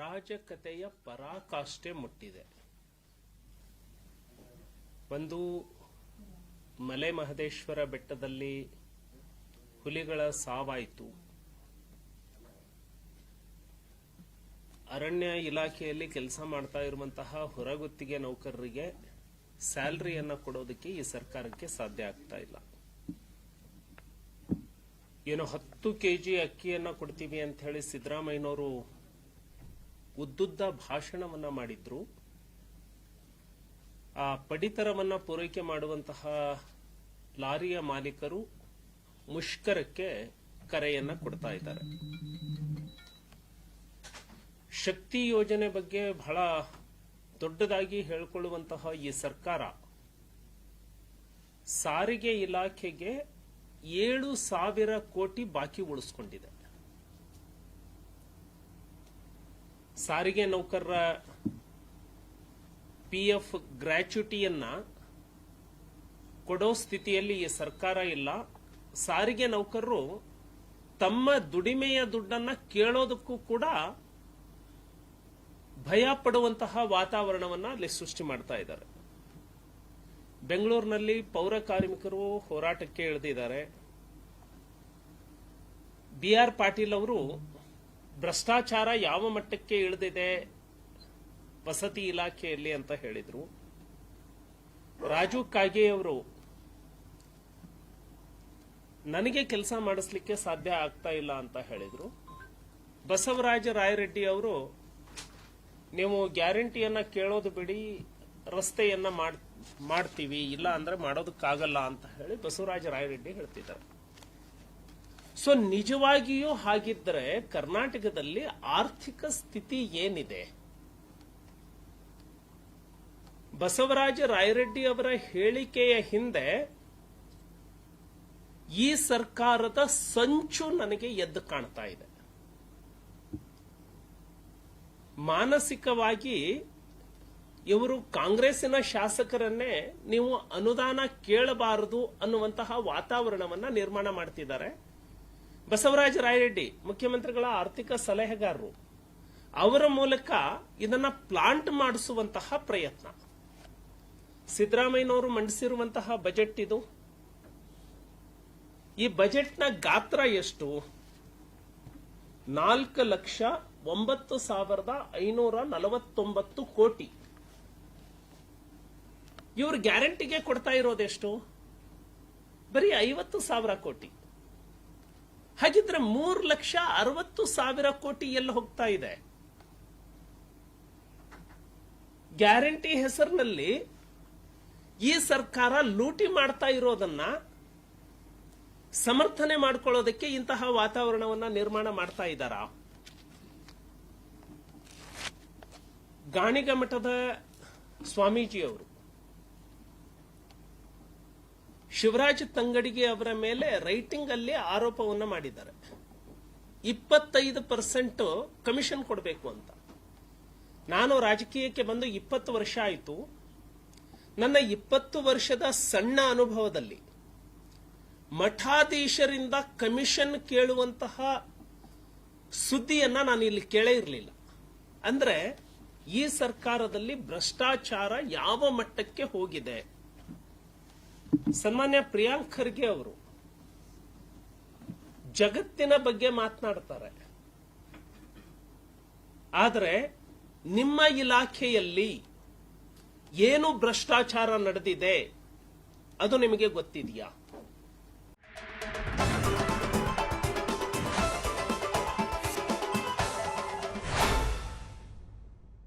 ಅರಾಜಕತೆಯ ಪರಾಕಾಷ್ಠೆ ಮುಟ್ಟಿದೆ. ಒಂದು ಮಲೆ ಮಹದೇಶ್ವರ ಬೆಟ್ಟದಲ್ಲಿ ಹುಲಿಗಳ ಸಾವಾಯಿತು. ಅರಣ್ಯ ಇಲಾಖೆಯಲ್ಲಿ ಕೆಲಸ ಮಾಡ್ತಾ ಇರುವಂತಹ ಹೊರಗುತ್ತಿಗೆ ನೌಕರರಿಗೆ ಸ್ಯಾಲ್ರಿಯನ್ನು ಕೊಡೋದಕ್ಕೆ ಈ ಸರ್ಕಾರಕ್ಕೆ ಸಾಧ್ಯ ಆಗ್ತಾ ಇಲ್ಲ. ಏನು ಹತ್ತು ಕೆಜಿ ಅಕ್ಕಿಯನ್ನ ಕೊಡ್ತೀವಿ ಅಂತ ಹೇಳಿ ಸಿದ್ದರಾಮಯ್ಯನವರು ಉದ್ದುದ್ದ ಭಾಷಣವನ್ನ ಮಾಡಿದ್ರು. ಆ ಪಡಿತರವನ್ನ ಪೂರೈಕೆ ಮಾಡುವಂತಹ ಲಾರಿಯ ಮಾಲೀಕರು ಮುಷ್ಕರಕ್ಕೆ ಕರೆಯನ್ನ ಕೊಡ್ತಾ ಇದ್ದಾರೆ. ಶಕ್ತಿ ಯೋಜನೆ ಬಗ್ಗೆ ಬಹಳ ದೊಡ್ಡದಾಗಿ ಹೇಳಿಕೊಳ್ಳುವಂತಹ ಈ ಸರ್ಕಾರ ಸಾರಿಗೆ ಇಲಾಖೆಗೆ ಏಳು ಸಾವಿರ ಕೋಟಿ ಬಾಕಿ ಉಳಿಸ್ಕೊಂಡಿದೆ. ಸಾರಿಗೆ ನೌಕರರ ಪಿ ಎಫ್ ಗ್ರ್ಯಾಚ್ಯುಟಿಯನ್ನ ಕೊಡೋ ಸ್ಥಿತಿಯಲ್ಲಿ ಈ ಸರ್ಕಾರ ಇಲ್ಲ. ಸಾರಿಗೆ ನೌಕರರು ತಮ್ಮ ದುಡಿಮೆಯ ದುಡ್ಡನ್ನ ಕೇಳೋದಕ್ಕೂ ಕೂಡ ಭಯ ಪಡುವಂತಹ ವಾತಾವರಣವನ್ನ ಅಲ್ಲಿ ಸೃಷ್ಟಿ ಮಾಡ್ತಾ ಇದ್ದಾರೆ. ಬೆಂಗಳೂರಿನಲ್ಲಿ ಪೌರ ಕಾರ್ಮಿಕರು ಹೋರಾಟಕ್ಕೆ ಇಳಿದಿದ್ದಾರೆ. ಬಿ ಆರ್ ಪಾಟೀಲ್ ಅವರು ಭ್ರಷ್ಟಾಚಾರ ಯಾವ ಮಟ್ಟಕ್ಕೆ ಇಳಿದಿದೆ ವಸತಿ ಇಲಾಖೆಯಲ್ಲಿ ಅಂತ ಹೇಳಿದರು. ರಾಜು ಕಾಗೆ ಅವರು, ನನಗೆ ಕೆಲಸ ಮಾಡಿಸ್ಲಿಕ್ಕೆ ಸಾಧ್ಯ ಆಗ್ತಾ ಇಲ್ಲ ಅಂತ ಹೇಳಿದರು. ಬಸವರಾಜ ರಾಯರೆಡ್ಡಿ ಅವರು, ನೀವು ಗ್ಯಾರಂಟಿಯನ್ನ ಕೇಳೋದು ಬಿಡಿ, ರಸ್ತೆಯನ್ನ ಮಾಡ್- ಮಾಡ್ತೀವಿ, ಇಲ್ಲ ಅಂದ್ರೆ ಮಾಡೋದಕ್ಕಾಗಲ್ಲ ಅಂತ ಹೇಳಿ ಬಸವರಾಜ ರಾಯರೆಡ್ಡಿ ಹೇಳ್ತಿದ್ದಾರೆ. ಸೊ ನಿಜವಾಗಿಯೂ ಹಾಗಿದ್ರೆ ಕರ್ನಾಟಕದಲ್ಲಿ ಆರ್ಥಿಕ ಸ್ಥಿತಿ ಏನಿದೆ? ಬಸವರಾಜ ರಾಯರೆಡ್ಡಿ ಅವರ ಹೇಳಿಕೆಯ ಹಿಂದೆ ಈ ಸರ್ಕಾರದ ಸಂಚು ನನಗೆ ಎದ್ದು ಕಾಣ್ತಾ ಇದೆ. ಮಾನಸಿಕವಾಗಿ ಇವರು ಕಾಂಗ್ರೆಸ್ಸಿನ ಶಾಸಕರನ್ನೇ ನೀವು ಅನುದಾನ ಕೇಳಬಾರದು ಅನ್ನುವಂತಹ ವಾತಾವರಣವನ್ನ ನಿರ್ಮಾಣ ಮಾಡ್ತಿದ್ದಾರೆ. ಬಸವರಾಜ ರಾಯರೆಡ್ಡಿ ಮುಖ್ಯಮಂತ್ರಿಗಳ ಆರ್ಥಿಕ ಸಲಹೆಗಾರರು, ಅವರ ಮೂಲಕ ಇದನ್ನ ಪ್ಲಾಂಟ್ ಮಾಡಿಸುವಂತಹ ಪ್ರಯತ್ನ. ಸಿದ್ದರಾಮಯ್ಯನವರು ಮಂಡಿಸಿರುವಂತಹ ಬಜೆಟ್ ಇದು. ಈ ಬಜೆಟ್ನ ಗಾತ್ರ ಎಷ್ಟು? ನಾಲ್ಕು ಲಕ್ಷ ಒಂಬತ್ತು ಸಾವಿರದ ಐನೂರ ನಲವತ್ತೊಂಬತ್ತು ಕೋಟಿ. ಇವರು ಗ್ಯಾರಂಟಿಗೆ ಕೊಡ್ತಾ ಇರೋದೆಷ್ಟು? ಬರೀ ಐವತ್ತು ಸಾವಿರ ಕೋಟಿ. ಹಾಗಿದ್ರೆ ಮೂರು ಲಕ್ಷ ಅರವತ್ತು ಸಾವಿರ ಕೋಟಿ ಎಲ್ಲಿ ಹೋಗ್ತಾ ಇದೆ. ಗ್ಯಾರಂಟಿ ಹೆಸರಿನಲ್ಲಿ ಈ ಸರ್ಕಾರ ಲೂಟಿ ಮಾಡ್ತಾ ಇರೋದನ್ನ ಸಮರ್ಥನೆ ಮಾಡ್ಕೊಳ್ಳೋದಕ್ಕೆ ಇಂತಹ ವಾತಾವರಣವನ್ನ ನಿರ್ಮಾಣ ಮಾಡ್ತಾ ಇದ್ದಾರಾ? ಗಾಣಿಗ ಮಠದ ಸ್ವಾಮೀಜಿಯವರು ಶಿವರಾಜ್ ತಂಗಡಿಗೆ ಅವರ ಮೇಲೆ ರೈಟಿಂಗ್ ಅಲ್ಲಿ ಆರೋಪವನ್ನ ಮಾಡಿದ್ದಾರೆ. ಇಪ್ಪತ್ತೈದು ಪರ್ಸೆಂಟ್ ಕಮಿಷನ್ ಕೊಡಬೇಕು ಅಂತ. ನಾನು ರಾಜಕೀಯಕ್ಕೆ ಬಂದು ಇಪ್ಪತ್ತು ವರ್ಷ ಆಯಿತು. ನನ್ನ ಇಪ್ಪತ್ತು ವರ್ಷದ ಸಣ್ಣ ಅನುಭವದಲ್ಲಿ ಮಠಾಧೀಶರಿಂದ ಕಮಿಷನ್ ಕೇಳುವಂತಹ ಸುದ್ದಿಯನ್ನ ನಾನು ಇಲ್ಲಿ ಕೇಳೇ ಇರಲಿಲ್ಲ. ಅಂದ್ರೆ ಈ ಸರ್ಕಾರದಲ್ಲಿ ಭ್ರಷ್ಟಾಚಾರ ಯಾವ ಮಟ್ಟಕ್ಕೆ ಹೋಗಿದೆ? ಸನ್ಮಾನ್ಯ ಪ್ರಿಯಾಂಕ್ ಖರ್ಗೆ ಅವರು ಜಗತ್ತಿನ ಬಗ್ಗೆ ಮಾತನಾಡ್ತಾರೆ. ಆದರೆ ನಿಮ್ಮ ಇಲಾಖೆಯಲ್ಲಿ ಏನು ಭ್ರಷ್ಟಾಚಾರ ನಡೆದಿದೆ ಅದು ನಿಮಗೆ ಗೊತ್ತಿದೆಯಾ?